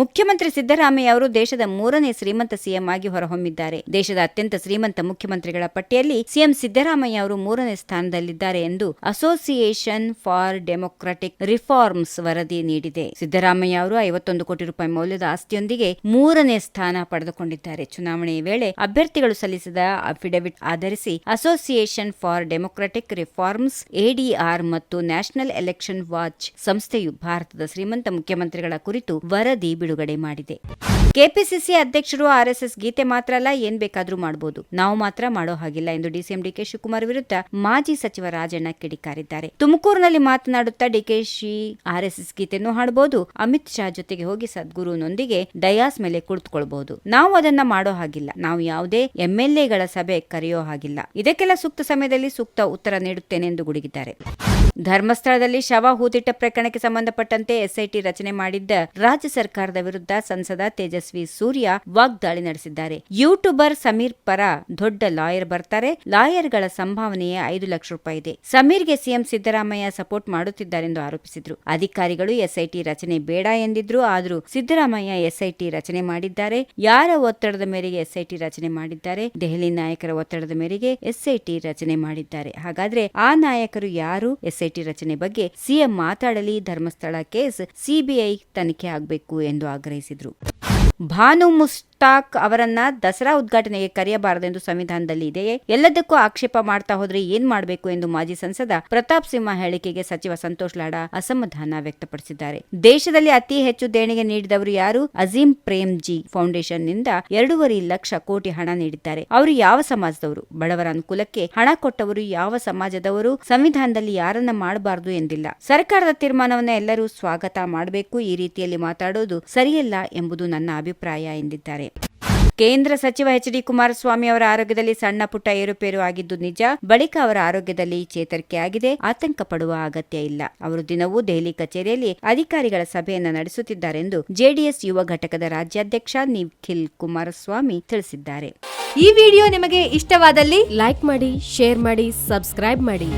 ಮುಖ್ಯಮಂತ್ರಿ ಸಿದ್ದರಾಮಯ್ಯ ಅವರು ದೇಶದ ಮೂರನೇ ಶ್ರೀಮಂತ ಸಿಎಂ ಆಗಿ ಹೊರಹೊಮ್ಮಿದ್ದಾರೆ. ದೇಶದ ಅತ್ಯಂತ ಶ್ರೀಮಂತ ಮುಖ್ಯಮಂತ್ರಿಗಳ ಪಟ್ಟಿಯಲ್ಲಿ ಸಿಎಂ ಸಿದ್ದರಾಮಯ್ಯ ಅವರು ಮೂರನೇ ಸ್ಥಾನದಲ್ಲಿದ್ದಾರೆ ಎಂದು ಅಸೋಸಿಯೇಷನ್ ಫಾರ್ ಡೆಮೊಕ್ರಾಟಿಕ್ ರಿಫಾರ್ಮ್ಸ್ ವರದಿ ನೀಡಿದೆ. ಸಿದ್ದರಾಮಯ್ಯ ಅವರು ಐವತ್ತೊಂದು ಕೋಟಿ ರೂಪಾಯಿ ಮೌಲ್ಯದ ಆಸ್ತಿಯೊಂದಿಗೆ ಮೂರನೇ ಸ್ಥಾನ ಪಡೆದುಕೊಂಡಿದ್ದಾರೆ. ಚುನಾವಣೆಯ ವೇಳೆ ಅಭ್ಯರ್ಥಿಗಳು ಸಲ್ಲಿಸಿದ ಅಫಿಡವಿಟ್ ಆಧರಿಸಿ association for democratic reforms ADR ಮತ್ತು ನ್ಯಾಷನಲ್ ಎಲೆಕ್ಷನ್ ವಾಚ್ ಸಂಸ್ಥೆಯು ಭಾರತದ ಶ್ರೀಮಂತ ಮುಖ್ಯಮಂತ್ರಿಗಳ ಕುರಿತು ವರದಿ ಬಿಡುಗಡೆ ಮಾಡಿದೆ. ಕೆಪಿಸಿಸಿ ಅಧ್ಯಕ್ಷರು ಆರ್ಎಸ್ಎಸ್ ಗೀತೆ ಮಾತ್ರ ಅಲ್ಲ, ಏನ್ ಬೇಕಾದ್ರೂ ಮಾಡಬಹುದು ನಾವು ಮಾತ್ರ ಮಾಡೋ ಹಾಗಿಲ್ಲ ಎಂದು ಡಿಸಿಎಂ ಡಿಕೆ ಶಿವಕುಮಾರ್ ವಿರುದ್ಧ ಮಾಜಿ ಸಚಿವ ರಾಜಣ್ಣ ಕಿಡಿಕಾರಿದ್ದಾರೆ. ತುಮಕೂರಿನಲ್ಲಿ ಮಾತನಾಡುತ್ತಾ ಡಿಕೆಶಿ ಆರ್ಎಸ್ಎಸ್ ಗೀತೆಯನ್ನು ಹಾಡಬಹುದು ಅಮಿತ್ ಶಾ ಜೊತೆಗೆ ಹೋಗಿ ಸದ್ಗುರುನೊಂದಿಗೆ ಡಯಾಸ್ ಮೇಲೆ ಕುಳಿತುಕೊಳ್ಬಹುದು ನಾವು ಅದನ್ನ ಮಾಡೋ ಹಾಗಿಲ್ಲ. ನಾವು ಯಾವುದೇ ಎಂಎಲ್ಎಗಳ ಸಭೆ ಕರೆಯೋ ಹಾಗಿಲ್ಲ. ಇದಕ್ಕೆಲ್ಲ ಸೂಕ್ತ ಸಮಯದಲ್ಲಿ ಸೂಕ್ತ ಉತ್ತರ ನೀಡುತ್ತೇನೆ ಎಂದು ಗುಡುಗಿದ್ದಾರೆ. ಧರ್ಮಸ್ಥಳದಲ್ಲಿ ಶವ ಹೂತಿಟ್ಟ ಪ್ರಕರಣಕ್ಕೆ ಸಂಬಂಧಪಟ್ಟಂತೆ ಎಸ್ಐಟಿ ರಚನೆ ಮಾಡಿದ್ದ ರಾಜ್ಯ ಸರ್ಕಾರದ ವಿರುದ್ಧ ಸಂಸದ ತೇಜಸ್ವಿ ಸೂರ್ಯ ವಾಗ್ದಾಳಿ ನಡೆಸಿದ್ದಾರೆ. ಯೂಟ್ಯೂಬರ್ ಸಮೀರ್ ಪರ ದೊಡ್ಡ ಲಾಯರ್ ಬರ್ತಾರೆ. ಲಾಯರ್ಗಳ ಸಂಭಾವನೆಯೇ ಐದು ಲಕ್ಷ ರೂಪಾಯಿ ಇದೆ. ಸಮೀರ್ಗೆ ಸಿಎಂ ಸಿದ್ದರಾಮಯ್ಯ ಸಪೋರ್ಟ್ ಮಾಡುತ್ತಿದ್ದಾರೆಂದು ಆರೋಪಿಸಿದ್ರು. ಅಧಿಕಾರಿಗಳು ಎಸ್ಐಟಿ ರಚನೆ ಬೇಡ ಎಂದಿದ್ರು, ಆದರೂ ಸಿದ್ದರಾಮಯ್ಯ ಎಸ್ಐಟಿ ರಚನೆ ಮಾಡಿದ್ದಾರೆ. ಯಾರ ಒತ್ತಡದ ಮೇರೆಗೆ ಎಸ್ಐಟಿ ರಚನೆ ಮಾಡಿದ್ದಾರೆ? ದೆಹಲಿ ನಾಯಕರ ಒತ್ತಡದ ಮೇರೆಗೆ ಎಸ್ಐಟಿ ರಚನೆ ಮಾಡಿದ್ದಾರೆ. ಹಾಗಾದ್ರೆ ಆ ನಾಯಕರು ಯಾರು? ಎಸ್ಐಟಿ ರಚನೆ ಬಗ್ಗೆ ಸಿಎಂ ಮಾತಾಡಲಿ ಧರ್ಮಸ್ಥಳ ಕೇಸ್ ಸಿಬಿಐ ತನಿಖೆ ಆಗಬೇಕು ಎಂದು ಆಗ್ರಹಿಸಿದರು. ಭಾನು ಮುಸ್ತಾಕ್ ಅವರನ್ನ ದಸರಾ ಉದ್ಘಾಟನೆಗೆ ಕರೆಯಬಾರದೆಂದು ಸಂವಿಧಾನದಲ್ಲಿ ಇದೆಯೇ? ಎಲ್ಲದಕ್ಕೂ ಆಕ್ಷೇಪ ಮಾಡ್ತಾ ಹೋದ್ರೆ ಏನ್ ಮಾಡಬೇಕು ಎಂದು ಮಾಜಿ ಸಂಸದ ಪ್ರತಾಪ್ ಸಿಂಹ ಹೇಳಿಕೆಗೆ ಸಚಿವ ಸಂತೋಷ್ ಲಾಡಾ ಅಸಮಾಧಾನ ವ್ಯಕ್ತಪಡಿಸಿದ್ದಾರೆ. ದೇಶದಲ್ಲಿ ಅತಿ ಹೆಚ್ಚು ದೇಣಿಗೆ ನೀಡಿದವರು ಯಾರು? ಅಜೀಂ ಪ್ರೇಮ್ ಜಿ ಫೌಂಡೇಶನ್ನಿಂದ ಎರಡೂವರೆ ಲಕ್ಷ ಕೋಟಿ ಹಣ ನೀಡಿದ್ದಾರೆ. ಅವರು ಯಾವ ಸಮಾಜದವರು? ಬಡವರ ಅನುಕೂಲಕ್ಕೆ ಹಣ ಕೊಟ್ಟವರು ಯಾವ ಸಮಾಜದವರು? ಸಂವಿಧಾನದಲ್ಲಿ ಯಾರನ್ನ ಮಾಡಬಾರದು ಎಂದಿಲ್ಲ. ಸರ್ಕಾರದ ತೀರ್ಮಾನವನ್ನ ಎಲ್ಲರೂ ಸ್ವಾಗತ ಮಾಡಬೇಕು, ಈ ರೀತಿಯಲ್ಲಿ ಮಾತಾಡೋದು ಸರಿಯಲ್ಲ ಎಂಬುದು ನನ್ನ ಅಭಿಪ್ರಾಯ ಎಂದಿದ್ದಾರೆ. ಕೇಂದ್ರ ಸಚಿವ ಎಚ್ ಡಿ ಕುಮಾರಸ್ವಾಮಿ ಅವರ ಆರೋಗ್ಯದಲ್ಲಿ ಸಣ್ಣ ಪುಟ್ಟ ಏರುಪೇರು ಆಗಿದ್ದು ನಿಜ. ಬಳಿಕ ಅವರ ಆರೋಗ್ಯದಲ್ಲಿ ಚೇತರಿಕೆ ಆಗಿದೆ. ಆತಂಕ ಪಡುವ ಅಗತ್ಯ ಇಲ್ಲ. ಅವರು ದಿನವೂ ದೆಹಲಿ ಕಚೇರಿಯಲ್ಲಿ ಅಧಿಕಾರಿಗಳ ಸಭೆಯನ್ನು ನಡೆಸುತ್ತಿದ್ದಾರೆಂದು ಜೆಡಿಎಸ್ ಯುವ ಘಟಕದ ರಾಜ್ಯಾಧ್ಯಕ್ಷ ನಿಖಿಲ್ ಕುಮಾರಸ್ವಾಮಿ ತಿಳಿಸಿದ್ದಾರೆ. ಈ ವಿಡಿಯೋ ನಿಮಗೆ ಇಷ್ಟವಾದಲ್ಲಿ ಲೈಕ್ ಮಾಡಿ, ಶೇರ್ ಮಾಡಿ, ಸಬ್ಸ್ಕ್ರೈಬ್ ಮಾಡಿ.